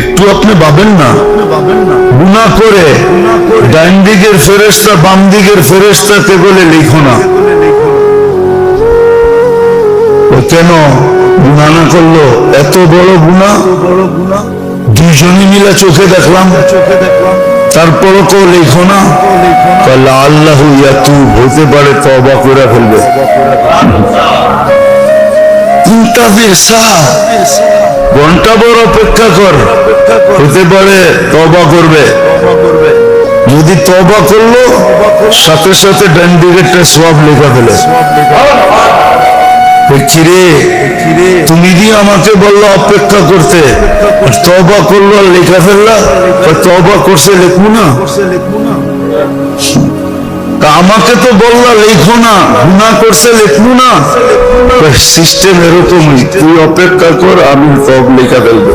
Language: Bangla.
একটু আপনি ভাবেন না। গুণা করে ডাইন দিকের ফেরেস্তা বাম দিকের ফেরেস্তাকে বলে লিখো না। কেন গুণা না করল? এত বড় গুণা দুইজনে মিলে চোখে দেখলাম। তারপরও তো লেখো না। তাহলে আল্লাহ ইয়াতু হতে পারে তবা করে ফেলবে। ঘণ্টা বড় অপেক্ষা কর। হতে পারে তবা করবে। যদি তবা করল সাথে সাথে ডান দিকেরটা সব লেখা ফেলে। তুমি দিয়ে আমাকে বলল অপেক্ষা করতে তবা করল লেখা ফেললা তবা করছে লেখবো না? তা আমাকে তো বললা লেখো না গুণা করছে লেখবো না। সিস্টেম এরকমই তুই অপেক্ষা কর আমি সব লেখা ফেলব।